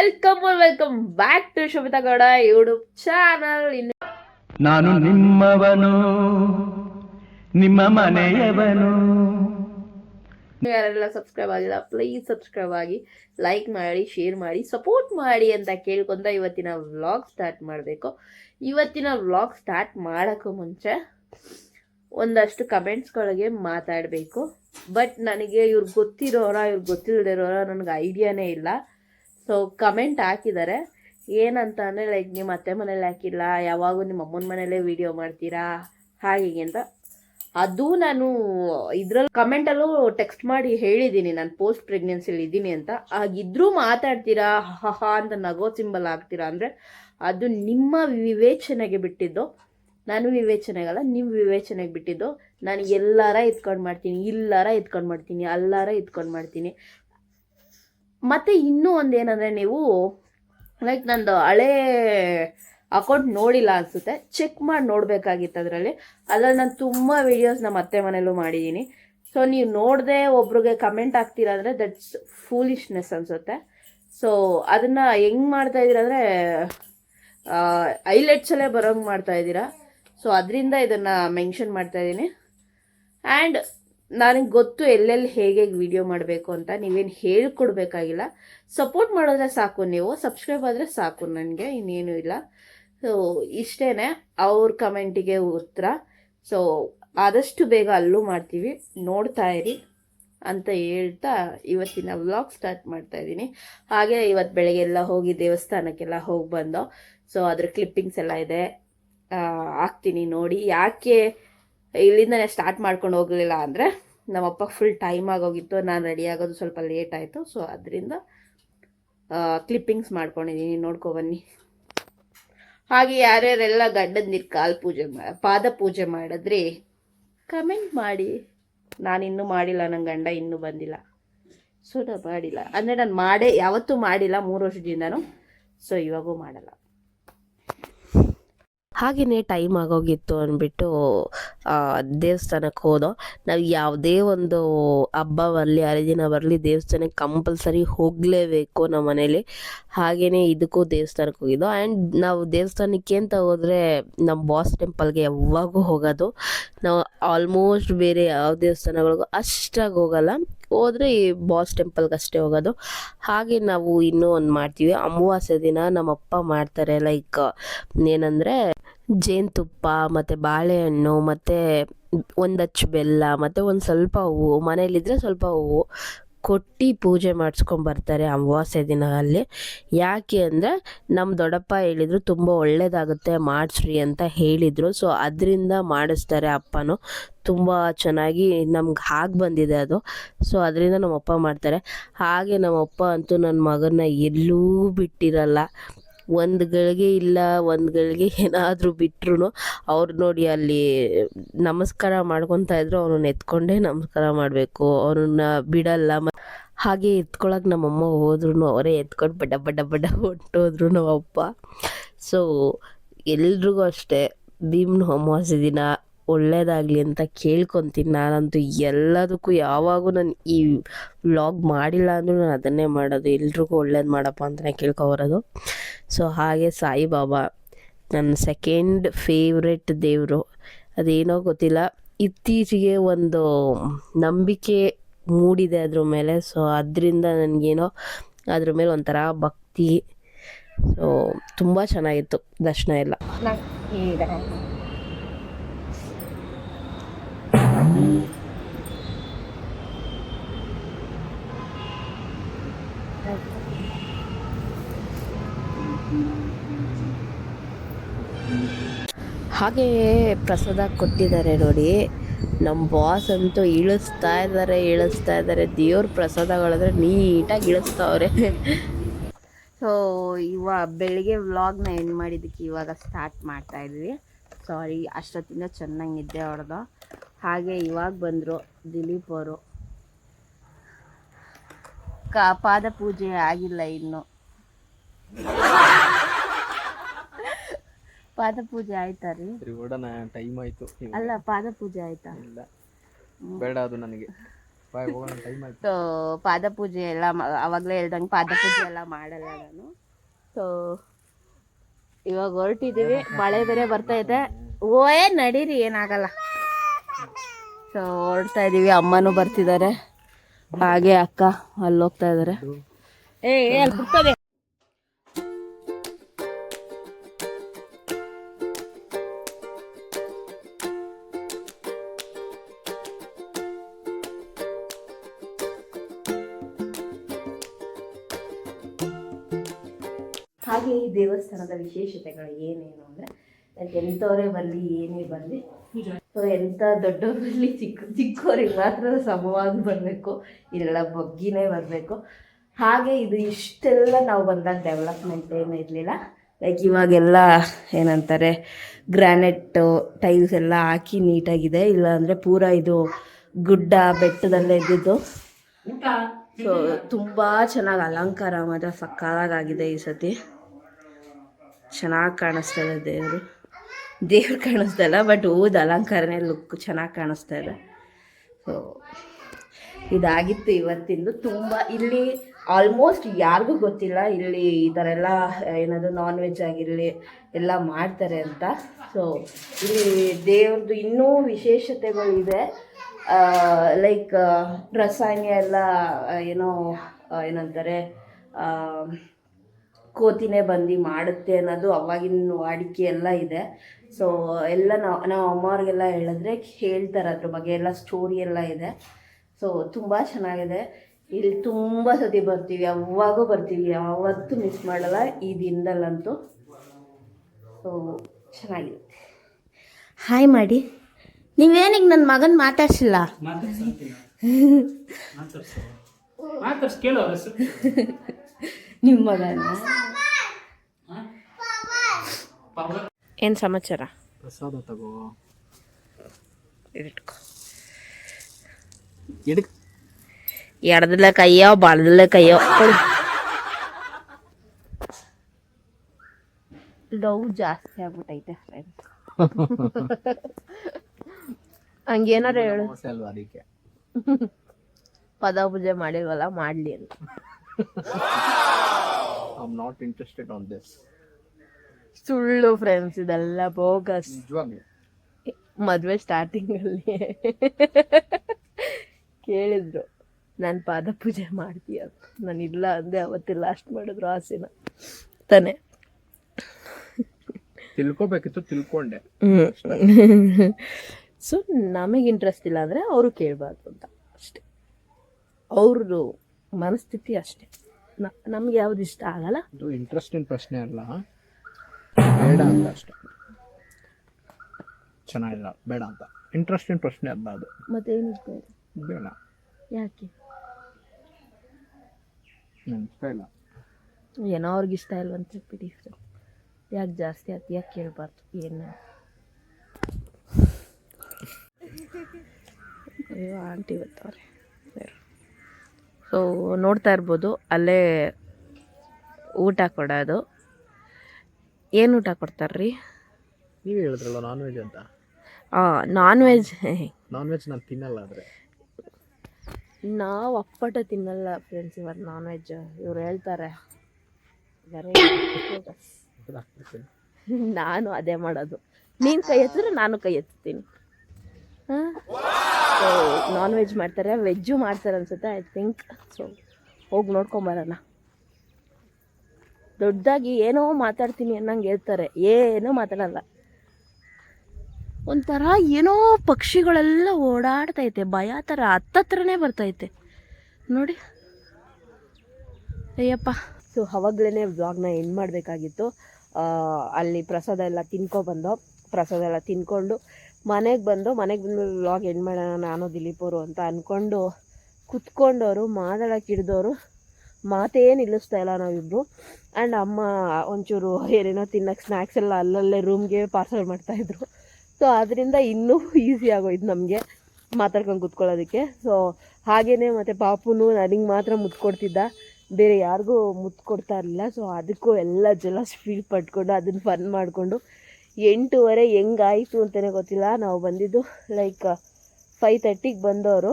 Welcome welcome back to Shobhita Gowda YouTube channel ಇನ್ನು ನಾನು ನಿಮ್ಮವನು ನಿಮ್ಮ ಮನೆಯವನು. ಯಾರೆಲ್ಲ ಸಬ್ಸ್ಕ್ರೈಬ್ ಆಗಿಲ್ಲ ಪ್ಲೀಸ್ ಸಬ್ಸ್ಕ್ರೈಬ್ ಆಗಿ ಲೈಕ್ ಮಾಡಿ ಶೇರ್ ಮಾಡಿ ಸಪೋರ್ಟ್ ಮಾಡಿ ಅಂತ ಕೇಳ್ಕೊಂತ ಇವತ್ತಿನ ವ್ಲಾಗ್ ಸ್ಟಾರ್ಟ್ ಮಾಡಬೇಕು. ಇವತ್ತಿನ ವ್ಲಾಗ್ ಸ್ಟಾರ್ಟ್ ಮಾಡೋಕ್ಕೂ ಮುಂಚೆ ಒಂದಷ್ಟು ಕಮೆಂಟ್ಸ್ಗಳಿಗೆ ಮಾತಾಡಬೇಕು. ಬಟ್ ನನಗೆ ಇವ್ರಿಗೆ ಗೊತ್ತಿರೋರ ಇವ್ರಿಗೆ ಗೊತ್ತಿಲ್ಲದಿರೋರ ನನಗೆ ಐಡಿಯಾನೇ ಇಲ್ಲ. ಸೊ ಕಮೆಂಟ್ ಹಾಕಿದ್ದಾರೆ ಏನಂತ ಅಂದರೆ ಲೈಕ್ ನಿಮ್ಮ ಅತ್ತೆ ಮನೇಲಿ ಹಾಕಿಲ್ಲ ಯಾವಾಗೂ ನಿಮ್ಮ ಅಮ್ಮನ ಮನೇಲೇ ವಿಡಿಯೋ ಮಾಡ್ತೀರಾ, ಹಾಗೆ ಅಂತ. ಅದು ನಾನು ಇದರಲ್ಲಿ ಕಮೆಂಟಲ್ಲೂ ಟೆಕ್ಸ್ಟ್ ಮಾಡಿ ಹೇಳಿದ್ದೀನಿ ನಾನು ಪೋಸ್ಟ್ ಪ್ರೆಗ್ನೆನ್ಸಿಲಿ ಇದ್ದೀನಿ ಅಂತ. ಹಾಗಿದ್ರೂ ಮಾತಾಡ್ತೀರಾ ಹಹ ಅಂತ ನಗೋ ಸಿಂಬಲ್ ಆಗ್ತೀರಾ ಅಂದರೆ, ಅದು ನಿಮ್ಮ ವಿವೇಚನೆಗೆ ಬಿಟ್ಟಿದ್ದು. ನಾನು ವಿವೇಚನೆಗಲ್ಲ ನಿಮ್ಮ ವಿವೇಚನೆಗೆ ಬಿಟ್ಟಿದ್ದು. ನಾನು ಎಲ್ಲಾರ ಎತ್ಕೊಂಡು ಮಾಡ್ತೀನಿ, ಇಲ್ಲಾರ ಎತ್ಕೊಂಡು ಮಾಡ್ತೀನಿ, ಅಲ್ಲಾರ ಎತ್ಕೊಂಡು ಮಾಡ್ತೀನಿ. ಮತ್ತು ಇನ್ನೂ ಒಂದು ಏನಂದರೆ ನೀವು ಲೈಕ್ ನಂದು ಹಳೇ ಅಕೌಂಟ್ ನೋಡಿಲ್ಲ ಅನಿಸುತ್ತೆ. ಚೆಕ್ ಮಾಡಿ ನೋಡಬೇಕಾಗಿತ್ತು ಅದರಲ್ಲಿ. ಅದರಲ್ಲಿ ನಾನು ತುಂಬ ವಿಡಿಯೋಸ್ ನಮ್ಮ ಅತ್ತೆ ಮನೇಲೂ ಮಾಡಿದ್ದೀನಿ ಸೊ ನೀವು ನೋಡದೆ ಒಬ್ರಿಗೆ ಕಮೆಂಟ್ ಹಾಕ್ತೀರಾ ಅಂದರೆ ದಟ್ಸ್ ಫೂಲಿಶ್ನೆಸ್ ಅನಿಸುತ್ತೆ. ಸೊ ಅದನ್ನು ಹೆಂಗೆ ಮಾಡ್ತಾ ಇದ್ದೀರಾ ಅಂದರೆ ಐಲೆಟ್ಸಲ್ಲೇ ಬರೋಂಗೆ ಮಾಡ್ತಾ ಇದ್ದೀರಾ. ಸೊ ಅದರಿಂದ ಇದನ್ನು ಮೆನ್ಷನ್ ಮಾಡ್ತಾ ಇದ್ದೀನಿ. ಆ್ಯಂಡ್ ನನಗೆ ಗೊತ್ತು ಎಲ್ಲೆಲ್ಲಿ ಹೇಗೆ ವಿಡಿಯೋ ಮಾಡಬೇಕು ಅಂತ ನೀವೇನು ಹೇಳಿಕೊಡ್ಬೇಕಾಗಿಲ್ಲ. ಸಪೋರ್ಟ್ ಮಾಡಿದ್ರೆ ಸಾಕು ನೀವು ಸಬ್ಸ್ಕ್ರೈಬ್ ಆದರೆ ಸಾಕು ನನಗೆ, ಇನ್ನೇನು ಇಲ್ಲ. ಸೊ ಇಷ್ಟೇ ಅವ್ರ ಕಮೆಂಟಿಗೆ ಉತ್ತರ. ಸೊ ಆದಷ್ಟು ಬೇಗ ಅಲ್ಲೂ ಮಾಡ್ತೀವಿ. ನೋಡ್ತಾ ಇರಿ ಅಂತ ಹೇಳ್ತಾ ಇವತ್ತಿನ ವ್ಲಾಗ್ ಸ್ಟಾರ್ಟ್ ಮಾಡ್ತಾ ಇದ್ದೀನಿ. ಹಾಗೆ ಇವತ್ತು ಬೆಳಗ್ಗೆ ಎಲ್ಲ ಹೋಗಿ ದೇವಸ್ಥಾನಕ್ಕೆಲ್ಲ ಹೋಗಿ ಬಂದೋ ಸೊ ಅದ್ರ ಕ್ಲಿಪ್ಪಿಂಗ್ಸ್ ಎಲ್ಲ ಇದೆ. ಹಾಕ್ತೀನಿ ನೋಡಿ. ಯಾಕೆ ಇಲ್ಲಿಂದನೇ ಸ್ಟಾರ್ಟ್ ಮಾಡ್ಕೊಂಡು ಹೋಗಲಿಲ್ಲ ಅಂದರೆ ನಮ್ಮಪ್ಪ ಫುಲ್ ಟೈಮ್ ಆಗೋಗಿತ್ತು, ನಾನು ರೆಡಿ ಆಗೋದು ಸ್ವಲ್ಪ ಲೇಟ್ ಆಯಿತು. ಸೊ ಅದರಿಂದ ಕ್ಲಿಪ್ಪಿಂಗ್ಸ್ ಮಾಡ್ಕೊಂಡಿದ್ದೀನಿ ನೋಡ್ಕೊ ಬನ್ನಿ. ಹಾಗೆ ಯಾರ್ಯಾರೆಲ್ಲ ಗಡ್ಡದ ನೀರು ಕಾಲು ಪೂಜೆ ಪಾದ ಪೂಜೆ ಮಾಡಿದ್ರಿ ಕಮೆಂಟ್ ಮಾಡಿ. ನಾನಿನ್ನೂ ಮಾಡಿಲ್ಲ ನನ್ನ ಗಂಡ ಇನ್ನೂ ಬಂದಿಲ್ಲ. ಸೊ ನಾನು ಮಾಡಿಲ್ಲ. ಅಂದರೆ ನಾನು ಮಾಡೇ, ಯಾವತ್ತೂ ಮಾಡಿಲ್ಲ, ಮೂರು ವರ್ಷದಿಂದನೂ. ಸೊ ಇವಾಗೂ ಮಾಡಲ್ಲ. ಹಾಗೆಯೇ ಟೈಮ್ ಆಗೋಗಿತ್ತು ಅಂದ್ಬಿಟ್ಟು ದೇವಸ್ಥಾನಕ್ಕೆ ಹೋದೋ, ನಾವು ಯಾವುದೇ ಒಂದು ಹಬ್ಬ ಬರಲಿ ಹರಿದಿನ ಬರಲಿ ದೇವಸ್ಥಾನಕ್ಕೆ ಕಂಪಲ್ಸರಿ ಹೋಗಲೇಬೇಕು ನಮ್ಮ ಮನೇಲಿ. ಹಾಗೆಯೇ ಇದಕ್ಕೂ ದೇವಸ್ಥಾನಕ್ಕೆ ಹೋಗಿದ್ದು. ಆ್ಯಂಡ್ ನಾವು ದೇವಸ್ಥಾನಕ್ಕೆ ಅಂತ ಹೋದರೆ ನಮ್ಮ ಬಾಸ್ ಟೆಂಪಲ್ಗೆ ಯಾವಾಗೂ ಹೋಗೋದು. ನಾವು ಆಲ್ಮೋಸ್ಟ್ ಬೇರೆ ಯಾವ ದೇವಸ್ಥಾನಗಳಿಗೂ ಅಷ್ಟಾಗಿ ಹೋಗಲ್ಲ. ಹೋದರೆ ಈ ಬಾಸ್ ಟೆಂಪಲ್ಗೆ ಅಷ್ಟೇ ಹೋಗೋದು. ಹಾಗೆ ನಾವು ಇನ್ನೂ ಒಂದು ಮಾಡ್ತೀವಿ. ಅಮಾವಾಸ್ಯ ದಿನ ನಮ್ಮಪ್ಪ ಮಾಡ್ತಾರೆ ಲೈಕ್ ಏನಂದರೆ ಜೇನುತುಪ್ಪ, ಮತ್ತು ಬಾಳೆಹಣ್ಣು, ಮತ್ತು ಒಂದಚ್ಚು ಬೆಲ್ಲ, ಮತ್ತು ಒಂದು ಸ್ವಲ್ಪ ಹೂವು ಮನೇಲಿದ್ದರೆ ಸ್ವಲ್ಪ ಹೂವು ಕೊಟ್ಟು ಪೂಜೆ ಮಾಡಿಸ್ಕೊಂಬರ್ತಾರೆ ಅಮಾವಾಸ್ಯೆ ದಿನ ಅಲ್ಲಿ ಯಾಕೆ ಅಂದರೆ ನಮ್ಮ ದೊಡ್ಡಪ್ಪ ಹೇಳಿದರು, ತುಂಬ ಒಳ್ಳೆಯದಾಗುತ್ತೆ ಮಾಡಿಸ್ರಿ ಅಂತ ಹೇಳಿದರು. ಸೊ ಅದರಿಂದ ಮಾಡಿಸ್ತಾರೆ ಅಪ್ಪನು. ತುಂಬ ಚೆನ್ನಾಗಿ ನಮ್ಗೆ ಹಾಗೆ ಬಂದಿದೆ ಅದು. ಸೊ ಅದರಿಂದ ನಮ್ಮಪ್ಪ ಮಾಡ್ತಾರೆ. ಹಾಗೆ ನಮ್ಮಪ್ಪ ಅಂತೂ ನನ್ನ ಮಗನ ಎಲ್ಲೂ ಬಿಟ್ಟಿರಲ್ಲ. ಒಂದು ಗಳಿಗೆ ಇಲ್ಲ, ಒಂದು ಗಳಿಗೆ ಏನಾದರೂ ಬಿಟ್ರು ಅವ್ರು ನೋಡಿ ಅಲ್ಲಿ ನಮಸ್ಕಾರ ಮಾಡ್ಕೊತಾ ಇದ್ರು ಅವ್ರನ್ನ ಎತ್ಕೊಂಡೇ ನಮಸ್ಕಾರ ಮಾಡಬೇಕು ಅವ್ರನ್ನ ಬಿಡಲ್ಲ ಹಾಗೆ ಎತ್ಕೊಳಕ್ಕೆ ನಮ್ಮಮ್ಮ ಹೋದ್ರು ಅವರೇ ಎತ್ಕೊಂಡು ಬಡ ಬಡ್ಡ ಬಡ ಹೊಂಟೋದ್ರು ನಮ್ಮಪ್ಪ ಸೊ ಎಲ್ರಿಗೂ ಅಷ್ಟೇ ಭೀಮ್ನ ಅಮಾವಾಸ್ಯೆ ದಿನ. ಒಳ್ಳೇದಾಗಲಿ ಅಂತ ಕೇಳ್ಕೊತೀನಿ ನಾನಂತೂ ಎಲ್ಲದಕ್ಕೂ ಯಾವಾಗೂ ನಾನು ಈ ವ್ಲಾಗ್ ಮಾಡಿಲ್ಲ ಅಂದರೂ ನಾನು ಅದನ್ನೇ ಮಾಡೋದು, ಎಲ್ರಿಗೂ ಒಳ್ಳೇದು ಮಾಡಪ್ಪ ಅಂತಲೇ ಕೇಳ್ಕೊಬರೋದು ಸೊ ಹಾಗೆ ಸಾಯಿಬಾಬಾ ನನ್ನ ಸೆಕೆಂಡ್ ಫೇವ್ರೆಟ್ ದೇವರು. ಅದೇನೋ ಗೊತ್ತಿಲ್ಲ, ಇತ್ತೀಚೆಗೆ ಒಂದು ನಂಬಿಕೆ ಮೂಡಿದೆ ಅದ್ರ ಮೇಲೆ. ಸೊ ಅದರಿಂದ ನನಗೇನೋ ಅದ್ರ ಮೇಲೆ ಒಂಥರ ಭಕ್ತಿ. ಸೊ ತುಂಬ ಚೆನ್ನಾಗಿತ್ತು ದರ್ಶನ ಎಲ್ಲ. ಹಾಗೆ ಪ್ರಸಾದ ಕೊಟ್ಟಿದ್ದಾರೆ ನೋಡಿ. ನಮ್ಮ ಬಾಸ್ ಅಂತೂ ಇಳಿಸ್ತಾ ಇದ್ದಾರೆ ಇಳಿಸ್ತಾ ಇದ್ದಾರೆ. ದೇವ್ರ ಪ್ರಸಾದಗಳಾದ್ರೆ ನೀಟಾಗಿ ಇಳಿಸ್ತಾವ್ರೆ. ಸೊ ಇವಾಗ ಬೆಳಿಗ್ಗೆ ವ್ಲಾಗ್ನ ಎಂಡ್ ಮಾಡಿದ್ದಕ್ಕೆ ಇವಾಗ ಸ್ಟಾರ್ಟ್ ಮಾಡ್ತಾ ಇದ್ವಿ. ಸಾರಿ ಅಷ್ಟೊತ್ತಿಂದ ಚೆನ್ನಾಗಿ ನಿದ್ದೆ ಹಾಗೆ ಇವಾಗ ಬಂದರು ದಿಲೀಪ್ ಅವರು. ಕಾ ಪಾದ ಪೂಜೆ ಆಗಿಲ್ಲ ಇನ್ನು. ಪಾದ ಪೂಜೆ ಆಯ್ತಾ ರೀ? ಟೈಮ್ ಆಯ್ತು ಅಲ್ಲ ಪಾದ ಪೂಜೆ ಆಯ್ತಾ? ಇಲ್ಲ. ಬೇಡ ಅದು ನನಗೆ. ಸೊ ಪಾದಪೂಜೆ ಎಲ್ಲ ಮಾ- ಅವಾಗಲೇ ಹೇಳ್ದಂಗೆ ಪಾದಪೂಜೆ ಎಲ್ಲ ಮಾಡಲ್ಲ ನಾನು. ಸೊ ಇವಾಗ ಹೊರಟಿದ್ದೀವಿ. ಮಳೆ ಬೇರೆ ಬರ್ತಾ ಇದೆ. ಓಯೇ ನಡೀರಿ ಏನಾಗಲ್ಲ. ಸೊ ಹೊರಡ್ತಾ ಇದ್ದೀವಿ ಅಮ್ಮನೂ ಬರ್ತಿದ್ದಾರೆ. ಹಾಗೆ ಅಕ್ಕ ಅಲ್ಲಿ ಹೋಗ್ತಾ ಇದ್ದಾರೆ ಏ ಏ, ಅಲ್ಲಿ ದೇವಸ್ಥಾನದ ವಿಶೇಷತೆಗಳು ಏನೇನು ಅಂದರೆ ಎಂಥವರೇ ಬರಲಿ ಏನೇ ಬರಲಿ ಸೊ ಎಂಥ ದೊಡ್ಡವ್ರು ಬರಲಿ ಚಿಕ್ಕ ಚಿಕ್ಕವ್ರಿಗೆ ಮಾತ್ರ ಸಮವಾಗಿ ಬರಬೇಕು ಇಲ್ಲೆಲ್ಲ ಬಗ್ಗಿನೇ ಬರಬೇಕು. ಹಾಗೆ ಇದು ಇಷ್ಟೆಲ್ಲ ನಾವು ಬಂದಾಗ ಡೆವಲಪ್ಮೆಂಟ್ ಏನು ಇರಲಿಲ್ಲ. ಲೈಕ್ ಇವಾಗೆಲ್ಲ ಏನಂತಾರೆ ಗ್ರಾನೈಟು ಟೈಲ್ಸ್ ಎಲ್ಲ ಹಾಕಿ ನೀಟಾಗಿದೆ. ಇಲ್ಲ ಅಂದರೆ ಪೂರ ಇದು ಗುಡ್ಡ ಬೆಟ್ಟದಲ್ಲೇ ಇದ್ದಿದ್ದು. ಸೊ ತುಂಬ ಚೆನ್ನಾಗಿ ಅಲಂಕಾರ ಮಾತ್ರ ಸಕ್ಕತ್ತಾಗಿದೆ ಈ ಸತಿ. ಚೆನ್ನಾಗಿ ಕಾಣಿಸ್ತಾ ಇದೆ ದೇವರು. ದೇವ್ರು ಕಾಣಿಸ್ತಾ ಬಟ್ ಹೂದ ಅಲಂಕಾರನೇ ಲುಕ್ ಚೆನ್ನಾಗಿ ಕಾಣಿಸ್ತಾ ಇದೆ. ಸೊ ಇದಾಗಿತ್ತು ಇವತ್ತಿಂದು. ತುಂಬ ಇಲ್ಲಿ ಆಲ್ಮೋಸ್ಟ್ ಯಾರಿಗೂ ಗೊತ್ತಿಲ್ಲ, ಇಲ್ಲಿ ಈ ಥರ ಎಲ್ಲ, ಏನದು ನಾನ್ ವೆಜ್ ಆಗಿರಲಿ, ಎಲ್ಲ ಮಾಡ್ತಾರೆ ಅಂತ. ಸೊ ಇಲ್ಲಿ ದೇವ್ರದ್ದು ಇನ್ನೂ ವಿಶೇಷತೆಗಳಿದೆ ಲೈಕ್ ರಸಾಯನ ಎಲ್ಲ ಏನೋ ಏನಂತಾರೆ ಕೋತಿನೇ ಬಂದು ಮಾಡುತ್ತೆ ಅನ್ನೋದು ಅವಾಗಿನ ವಾಡಿಕೆ ಎಲ್ಲ ಇದೆ. ಸೊ ಎಲ್ಲ ನಾವು ನಾವು ಅಮ್ಮವ್ರಿಗೆಲ್ಲ ಹೇಳಿದ್ರೆ ಹೇಳ್ತಾರೆ ಅದ್ರ ಬಗ್ಗೆ ಎಲ್ಲ ಸ್ಟೋರಿ ಎಲ್ಲ ಇದೆ. ಸೊ ತುಂಬ ಚೆನ್ನಾಗಿದೆ. ಇಲ್ಲಿ ತುಂಬ ಸತಿ ಬರ್ತೀವಿ ಯಾವಾಗೂ ಬರ್ತೀವಿ ಯಾವತ್ತೂ ಮಿಸ್ ಮಾಡಲ್ಲ ಈ ದಿನದಲ್ಲಂತೂ. ಸೊ ಚೆನ್ನಾಗಿರುತ್ತೆ ಹಾಯ್ ಮಾಡಿ ನೀವೇನಿಗೆ ನನ್ನ ಮಗನ ಮಾತಾಡ್ಸಿಲ್ಲ? ನಿಮ್ಮ ಮಗನ ಏನು ಸಮಾಚಾರ? ಪ್ರಸಾದ ತಗೋ. ಇಟ್ಕೊ. ಎಡಕ್ ಎಡದಲ್ಲ ಕೈಯೋ ಬಲದಲ್ಲ ಕೈಯೋ. ಲವ್ ಜಾಸ್ತಿ ಆಗ್ಬಿಟ್ಟೈತೆ. ಫ್ರೆಂಡ್ಸ್ ಹಂಗೇನಾರ ಹೇಳು. ಅದಕ್ಕೆ? ಪದ ಪೂಜೆ ಮಾಡಿಲ್ವಲ್ಲ ಮಾಡಲಿ ಅಂತ. I am not interested on this ಸುಳ್ಳು ಫ್ರೆಂಡ್ಸ್ ಇದೆಲ್ಲ ಬೋಗಸ್ ನಿಜವಾಗ್ಲೂ. ಮದುವೆ ಸ್ಟಾರ್ಟಿಂಗಲ್ಲಿ ಕೇಳಿದ್ರು ನಾನು ಪಾದ ಪೂಜೆ ಮಾಡ್ತೀಯ? ನಾನು ಇಲ್ಲ ಅಂದೆ ಅವತ್ತೇ ಲಾಸ್ಟ್ ಮಾಡಿದ್ರು ಆಸೆನ. ತಾನೆ. ತಿಳ್ಕೊಬೇಕಿತ್ತು ತಿಳ್ಕೊಂಡೆ. ಸೊ ನಮಗೆ ಇಂಟ್ರೆಸ್ಟ್ ಇಲ್ಲ ಅಂದರೆ ಅವರು ಕೇಳಬಾರ್ದು ಅಂತ ಅಷ್ಟೇ. ಅವ್ರದ್ದು ಮನಸ್ಥಿತಿ ಅಷ್ಟೇ. ನಮ್ಗೆ ಯಾವ್ದು ಇಷ್ಟ ಆಗಲ್ಲ. ಇದು ಇಂಟ್ರೆಸ್ಟಿನ ಪ್ರಶ್ನೆ ಅಲ್ಲ. ಬೇಡ ಅಂತ ಅಷ್ಟೆ. ಚೆನ್ನಾಗಿಲ್ಲ ಬೇಡ ಅಂತ. ಇಂಟ್ರೆಸ್ಟಿನ ಪ್ರಶ್ನೆ ಅಲ್ಲ ಅದು. ಮತ್ತೇನಿದೆ ಬೇಡ. ಯಾಕೆ? ನಂಗೆ ಇಷ್ಟ ಇಲ್ಲ. ಏನೋ ಅವ್ರಿಗೆ ಇಷ್ಟ ಇಲ್ವಂತ ಬಿಡಿ. ಯಾಕೆ ಜಾಸ್ತಿ ಆಯ್ತು ಯಾಕೆ ಕೇಳಬಾರ್ದು ಏನು? ಅಯ್ಯೋ ಆಂಟಿ ಬರ್ತಾವ್ರೆ ಸೊ ನೋಡ್ತಾ ಇರ್ಬೋದು. ಅಲ್ಲೇ ಊಟ ಕೊಡೋದು. ಏನು ಊಟ ಕೊಡ್ತಾರ್ರಿ? ನೀವು ಹೇಳಿದ್ರಲ್ಲ ನಾನ್ ವೆಜ್ ಅಂತ. ನಾನ್ ವೆಜ್ ನಾನ್ ವೆಜ್ ನಾನು ತಿನ್ನಲ್ಲ ಆದರೆ. ನಾವು ಅಪ್ಪಟ ತಿನ್ನಲ್ಲ ಫ್ರೆಂಡ್ಸ್ ಇವತ್ತು ನಾನ್ ವೆಜ್ ಇವ್ರು ಹೇಳ್ತಾರೆ. ನಾನು ಅದೇ ಮಾಡೋದು. ನೀನು ಕೈ ಎತ್ತಿದ್ರೆ ನಾನು ಕೈ ಎತ್ತೀನಿ. ಹಾಂ? ನಾನ್ ವೆಜ್ ಮಾಡ್ತಾರೆ ವೆಜ್ಜು ಮಾಡ್ತಾರೆ ಅನ್ಸುತ್ತೆ ಐ ಥಿಂಕ್ ಸೊ ಹೋಗಿ ನೋಡ್ಕೊಂಬರೋಣ ದೊಡ್ಡದಾಗಿ ಏನೋ ಮಾತಾಡ್ತೀನಿ ಅನ್ನಂಗೆ ಹೇಳ್ತಾರೆ. ಏನೂ ಮಾತಾಡಲ್ಲ. ಒಂಥರ ಏನೋ ಪಕ್ಷಿಗಳೆಲ್ಲ ಓಡಾಡ್ತೈತೆ ಭಯ ಥರ ಹತ್ತತ್ರನೇ ಬರ್ತೈತೆ ನೋಡಿ. ಅಯ್ಯಪ್ಪ. ಸೊ ಅವಾಗಲೇ ವ್ಲಾಗ್ನ ಎಂಡ್ ಮಾಡಬೇಕಾಗಿತ್ತು. ಅಲ್ಲಿ ಪ್ರಸಾದ ಎಲ್ಲ ತಿನ್ಕೊಬಂದು ಪ್ರಸಾದ ಎಲ್ಲ ತಿನ್ಕೊಂಡು ಮನೆಗೆ ಬಂದು ಮನೆಗೆ ಬಂದು ವ್ಲಾಗ್ ಎಂಡ್ ಮಾಡೋಣ, ನಾನು ದಿಲೀಪ್ ಅವರು ಅಂತ ಅಂದ್ಕೊಂಡು ಕುತ್ಕೊಂಡವರು, ಮಾತಾಡೋಕೆ ಹಿಡ್ದವರು, ಮಾತೇ ನಿಲ್ಲಿಸ್ತಾ ಇಲ್ಲ ನಾವಿಬ್ಬರು ಆ್ಯಂಡ್ ಅಮ್ಮ ಒಂಚೂರು ಏನೇನೋ ತಿನ್ನೋಕೆ ಸ್ನ್ಯಾಕ್ಸ್ ಎಲ್ಲ ಅಲ್ಲಲ್ಲೇ ರೂಮ್ಗೆ ಪಾರ್ಸಲ್ ಮಾಡ್ತಾಯಿದ್ರು ಸೊ ಅದರಿಂದ ಇನ್ನೂ ಈಸಿ ಆಗೋಯ್ತು ನಮಗೆ ಮಾತಾಡ್ಕೊಂಡು ಕುತ್ಕೊಳ್ಳೋದಕ್ಕೆ. ಸೊ ಹಾಗೇ ಮತ್ತು ಪಾಪುನು ನನಗೆ ಮಾತ್ರ ಮುತ್ಕೊಡ್ತಿದ್ದ ಬೇರೆ ಯಾರಿಗೂ ಮುತ್ಕೊಡ್ತಾ ಇರಲಿಲ್ಲ. ಸೊ ಅದಕ್ಕೂ ಎಲ್ಲ ಜಲಸ್ ಫೀಲ್ ಪಟ್ಕೊಂಡು ಅದನ್ನು ಫನ್ ಮಾಡಿಕೊಂಡು ಎಂಟೂವರೆ ಹೆಂಗಾಯಿತು ಅಂತಲೇ ಗೊತ್ತಿಲ್ಲ. ನಾವು ಬಂದಿದ್ದು ಲೈಕ್ ಫೈವ್ ತರ್ಟಿಗೆ ಬಂದವರು.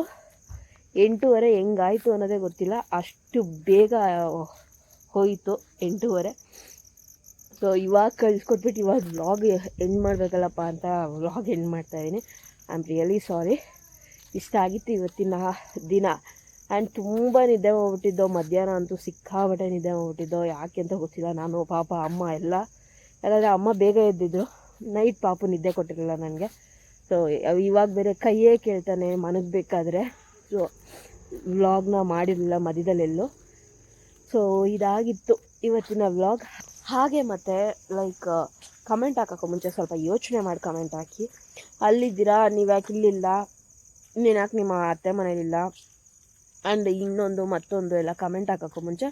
ಎಂಟೂವರೆ ಹೆಂಗಾಯಿತು ಅನ್ನೋದೇ ಗೊತ್ತಿಲ್ಲ. ಅಷ್ಟು ಬೇಗ ಹೋಯಿತು ಎಂಟೂವರೆ. ಸೊ ಇವಾಗ ಕಳಿಸ್ಕೊಟ್ಬಿಟ್ಟು ಇವಾಗ ವ್ಲಾಗ್ ಎಂಡ್ ಮಾಡಬೇಕಲ್ಲಪ್ಪ ಅಂತ ವ್ಲಾಗ್ ಎಂಡ್ ಮಾಡ್ತಾಯಿದ್ದೀನಿ ಐ ಆಮ್ ರಿಯಲಿ ಸಾರಿ ಇಷ್ಟ ಆಗಿತ್ತು ಇವತ್ತಿನ ದಿನ. ಆ್ಯಂಡ್ ತುಂಬ ನಿದ್ದೆ ಹೋಗ್ಬಿಟ್ಟಿದ್ದೋ ಮಧ್ಯಾಹ್ನ ಅಂತೂ ಸಿಕ್ಕಾಬಟ್ಟೆ ನಿದ್ದೆ ಹೋಗ್ಬಿಟ್ಟಿದ್ದೋ ಯಾಕೆ ಅಂತ ಗೊತ್ತಿಲ್ಲ. ನಾನು ಪಾಪ ಅಮ್ಮ ಎಲ್ಲ ಯಾಕಂದರೆ ಅಮ್ಮ ಬೇಗ ಎದ್ದಿದ್ರು. ನೈಟ್ ಪಾಪು ನಿದ್ದೆ ಕೊಟ್ಟಿರಲಿಲ್ಲ ನನಗೆ. ಸೊ ಇವಾಗ ಬೇರೆ ಕೈಯೇ ಕೇಳ್ತಾನೆ ಮನಗಬೇಕಾದ್ರೆ ಸೊ ವ್ಲಾಗ್ನ ಮಾಡಿರಲಿಲ್ಲ ಮಧ್ಯದಲ್ಲೆಲ್ಲೂ. ಸೊ ಇದಾಗಿತ್ತು ಇವತ್ತಿನ ವ್ಲಾಗ್ ಹಾಗೆ ಮತ್ತು ಲೈಕ್ ಕಮೆಂಟ್ ಹಾಕೋಕ್ಕೂ ಮುಂಚೆ ಸ್ವಲ್ಪ ಯೋಚನೆ ಮಾಡಿ ಕಮೆಂಟ್ ಹಾಕಿ. ಅಲ್ಲಿದ್ದೀರಾ? ನೀವು ಯಾಕೆ ಇಲ್ಲಿಲ್ಲ? ನೀನು ನಿಮ್ಮ ಅತ್ತೆ ಮನೇಲಿಲ್ಲ ಆ್ಯಂಡ್ ಇನ್ನೊಂದು ಮತ್ತೊಂದು ಎಲ್ಲ ಕಮೆಂಟ್ ಹಾಕೋಕ್ಕೂ ಮುಂಚೆ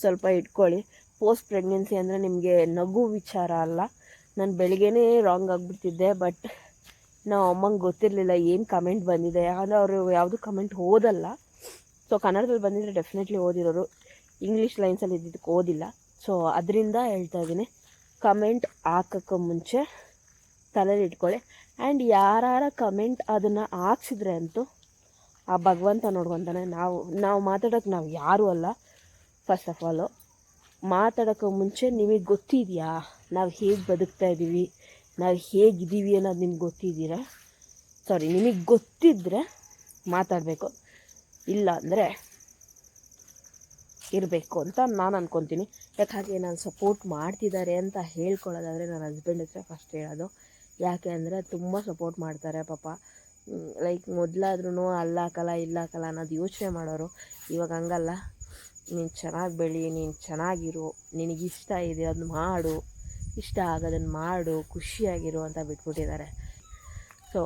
ಸ್ವಲ್ಪ ಇಟ್ಕೊಳ್ಳಿ. ಪೋಸ್ಟ್ ಪ್ರೆಗ್ನೆನ್ಸಿ ಅಂದರೆ ನಿಮಗೆ ನಗು ವಿಚಾರ ಅಲ್ಲ. ನಾನು ಬೆಳಿಗ್ಗೆನೇ ರಾಂಗ್ ಆಗಿಬಿಡ್ತಿದ್ದೆ ಬಟ್ ನಾವು ಅಮ್ಮಂಗೆ ಗೊತ್ತಿರಲಿಲ್ಲ ಏನು ಕಮೆಂಟ್ ಬಂದಿದೆ. ಯಾಕಂದರೆ ಅವರು ಯಾವುದು ಕಮೆಂಟ್ ಓದಲ್ಲ. ಸೊ ಕನ್ನಡದಲ್ಲಿ ಬಂದಿದ್ದರೆ ಡೆಫಿನೆಟ್ಲಿ ಓದಿರೋರು ಇಂಗ್ಲೀಷ್ ಲೈನ್ಸಲ್ಲಿ ಇದ್ದಿದ್ದಕ್ಕೆ ಓದಿಲ್ಲ. ಸೊ ಅದರಿಂದ ಹೇಳ್ತಾ ಇದ್ದೀನಿ ಕಮೆಂಟ್ ಹಾಕೋಕ್ಕೆ ಮುಂಚೆ ತಲೆಯಲ್ಲಿ ಇಟ್ಕೊಳ್ಳಿ. ಆ್ಯಂಡ್ ಯಾರ ಕಮೆಂಟ್ ಅದನ್ನು ಹಾಕ್ಸಿದ್ರೆ ಅಂತೂ ಆ ಭಗವಂತ ನೋಡ್ಕೊತಾನೆ. ನಾವು ನಾವು ಮಾತಾಡೋಕ್ಕೆ ನಾವು ಯಾರೂ ಅಲ್ಲ ಫಸ್ಟ್ ಆಫ್ ಆಲು ಮಾತಾಡೋಕ್ಕೂ ಮುಂಚೆ ನಿಮಗೆ ಗೊತ್ತಿದೆಯಾ? ನಾವು ಹೇಗೆ ಬದುಕ್ತಾ ಇದ್ದೀವಿ? ನಾವು ಹೇಗಿದ್ದೀವಿ ಅನ್ನೋದು ನಿಮ್ಗೆ ಗೊತ್ತಿದ್ದೀರಾ? ಸಾರಿ ನಿಮಗೆ ಗೊತ್ತಿದ್ದರೆ ಮಾತಾಡಬೇಕು. ಇಲ್ಲ ಅಂದರೆ ಇರಬೇಕು ಅಂತ ನಾನು ಅಂದ್ಕೊತೀನಿ ಯಾಕಾಗಿ ನಾನು ಸಪೋರ್ಟ್ ಮಾಡ್ತಿದ್ದಾರೆ ಅಂತ ಹೇಳ್ಕೊಳ್ಳೋದಾದರೆ ನನ್ನ ಹಸ್ಬೆಂಡ್ ಹತ್ರ ಫಸ್ಟ್ ಹೇಳೋದು. ಯಾಕೆ ಅಂದರೆ ತುಂಬ ಸಪೋರ್ಟ್ ಮಾಡ್ತಾರೆ ಪಾಪ. ಲೈಕ್ ಮೊದಲಾದ್ರೂ ಅಲ್ಲಾಕಲ್ಲ ಇಲ್ಲಾಕಲ್ಲ ಅನ್ನೋದು ಯೋಚನೆ ಮಾಡೋರು. ಇವಾಗ ಹಂಗಲ್ಲ. ನೀನು ಚೆನ್ನಾಗಿ ಬೆಳಿ, ನೀನು ಚೆನ್ನಾಗಿರು, ನಿನಗಿಷ್ಟ ಇದೆ ಅದನ್ನ ಮಾಡು, ಇಷ್ಟ ಆಗೋದನ್ನು ಮಾಡು, ಖುಷಿಯಾಗಿರು ಅಂತ ಬಿಟ್ಬಿಟ್ಟಿದ್ದಾರೆ ಸೊ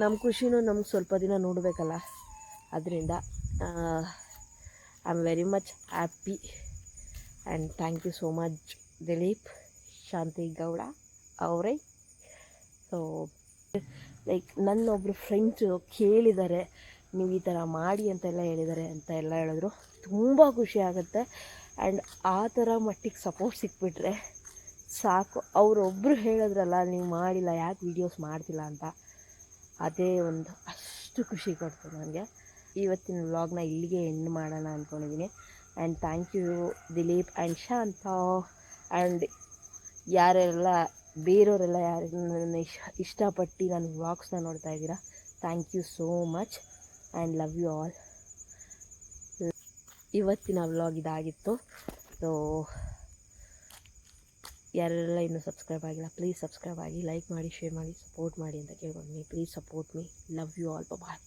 ನಮ್ಮ ಖುಷಿನೂ ನಮ್ಗೆ ಸ್ವಲ್ಪ ದಿನ ನೋಡಬೇಕಲ್ಲ? ಅದರಿಂದ I am very much happy and thank you so much Dileep Shanti Gowda ಅವರೇ. ಸೊ ಲೈಕ್ ನನ್ನೊಬ್ಬರು ಫ್ರೆಂಡ್ಸು ಕೇಳಿದ್ದಾರೆ ನೀವು ಈ ಥರ ಮಾಡಿ ಅಂತೆಲ್ಲ ಹೇಳಿದ್ದಾರೆ ಅಂತ ಎಲ್ಲ ಹೇಳಿದ್ರು. ತುಂಬ ಖುಷಿ ಆಗುತ್ತೆ. ಆ್ಯಂಡ್ ಆ ಥರ ಮಟ್ಟಿಗೆ ಸಪೋರ್ಟ್ ಸಿಕ್ಬಿಟ್ರೆ ಸಾಕು. ಅವರೊಬ್ಬರು ಹೇಳಿದ್ರಲ್ಲ, ನೀವು ಮಾಡಿಲ್ಲ, ಯಾಕೆ ವೀಡಿಯೋಸ್ ಮಾಡ್ತಿಲ್ಲ ಅಂತ. ಅದೇ ಒಂದು ಅಷ್ಟು ಖುಷಿ ಕೊಡ್ತು ನನಗೆ. ಇವತ್ತಿನ ವ್ಲಾಗ್ನ ಇಲ್ಲಿಗೆ ಎಂಡ್ ಮಾಡೋಣ ಅಂದ್ಕೊಂಡಿದ್ದೀನಿ and thank you Dileep and Shanta. And ಯಾರೆಲ್ಲ, ಬೇರೆಯವರೆಲ್ಲ ಯಾರು ನನ್ನ ಇಷ್ಟ ಇಷ್ಟಪಟ್ಟು ನನ್ನ ವ್ಲಾಗ್ಸ್ನ ನೋಡ್ತಾ ಇದ್ದೀರಾ thank you so much and love you all. ಇವತ್ತಿನ ವ್ಲಾಗ್ ಇದಾಗಿತ್ತು. ಸೊ ಯಾರೆಲ್ಲ ಇನ್ನೂ ಸಬ್ಸ್ಕ್ರೈಬ್ ಆಗಿಲ್ಲ ಪ್ಲೀಸ್ ಸಬ್ಸ್ಕ್ರೈಬ್ ಆಗಿ ಲೈಕ್ ಮಾಡಿ ಶೇರ್ ಮಾಡಿ ಸಪೋರ್ಟ್ ಮಾಡಿ ಅಂತ ಕೇಳ್ಕೊತೀನಿ please support me love you all bye